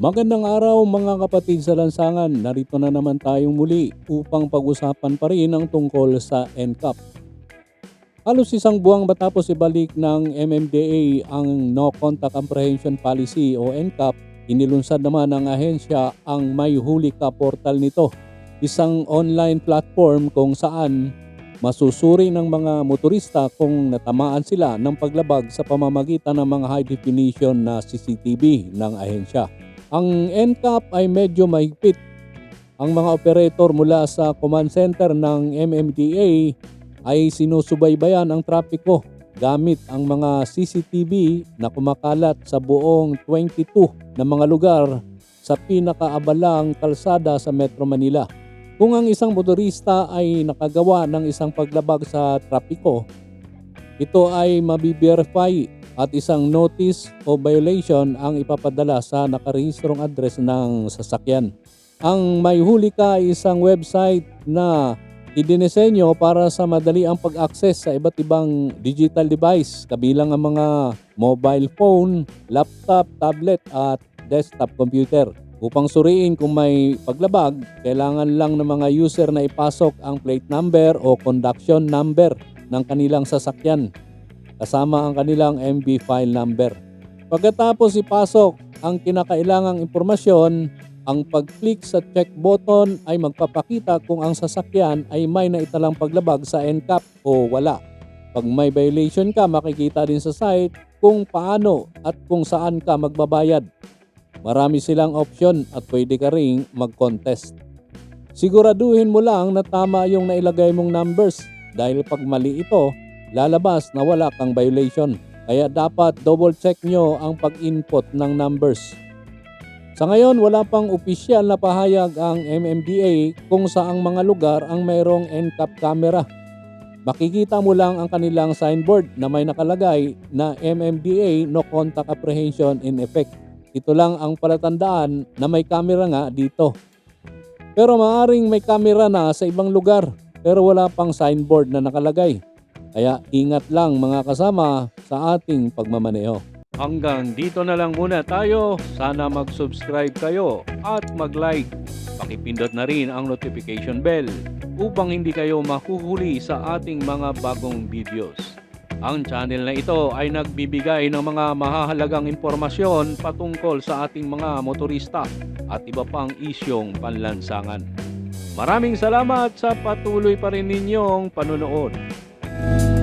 Magandang araw mga kapatid sa lansangan. Narito na naman tayong muli upang pag-usapan pa rin ang tungkol sa NCAP. Halos isang buwang matapos ibalik ng MMDA ang No Contact Apprehension Policy o NCAP, inilunsad naman ng ahensya ang May Huli Ka portal nito. Isang online platform kung saan masusuri ng mga motorista kung natamaan sila ng paglabag sa pamamagitan ng mga high definition na CCTV ng ahensya. Ang NCAP ay medyo mahigpit. Ang mga operator mula sa command center ng MMDA ay sinusubaybayan ang trapiko gamit ang mga CCTV na kumakalat sa buong 22 na mga lugar sa pinakaabalang kalsada sa Metro Manila. Kung ang isang motorista ay nakagawa ng isang paglabag sa trapiko, ito ay mabiverify at isang notice o violation ang ipapadala sa nakarehistrong address ng sasakyan. Ang May Huli Ka ay isang website na idinisenyo para sa madali ang pag-access sa iba't ibang digital device kabilang ang mga mobile phone, laptop, tablet at desktop computer. Upang suriin kung may paglabag, kailangan lang ng mga user na ipasok ang plate number o conduction number ng kanilang sasakyan kasama ang kanilang MB file number. Pagkatapos ipasok ang kinakailangang impormasyon, ang pag-click sa check button ay magpapakita kung ang sasakyan ay may naitalang paglabag sa NCAP o wala. Pag may violation ka, makikita din sa site kung paano at kung saan ka magbabayad. Marami silang option at pwede ka ring mag-contest. Siguraduhin mo lang na tama yung nailagay mong numbers dahil pag mali ito, lalabas na wala kang violation. Kaya dapat double check nyo ang pag-input ng numbers. Sa ngayon, wala pang opisyal na pahayag ang MMDA kung saang mga lugar ang mayroong NCAP camera. Makikita mo lang ang kanilang signboard na may nakalagay na MMDA No Contact Apprehension in Effect. Ito lang ang palatandaan na may camera nga dito. Pero maaring may camera na sa ibang lugar pero wala pang signboard na nakalagay. Kaya ingat lang mga kasama sa ating pagmamaneho. Hanggang dito na lang muna tayo. Sana mag-subscribe kayo at mag-like. Pakipindot na rin ang notification bell upang hindi kayo mahuhuli sa ating mga bagong videos. Ang channel na ito ay nagbibigay ng mga mahahalagang impormasyon patungkol sa ating mga motorista at iba pang isyong panlansangan. Maraming salamat sa patuloy pa rin ninyong Bye.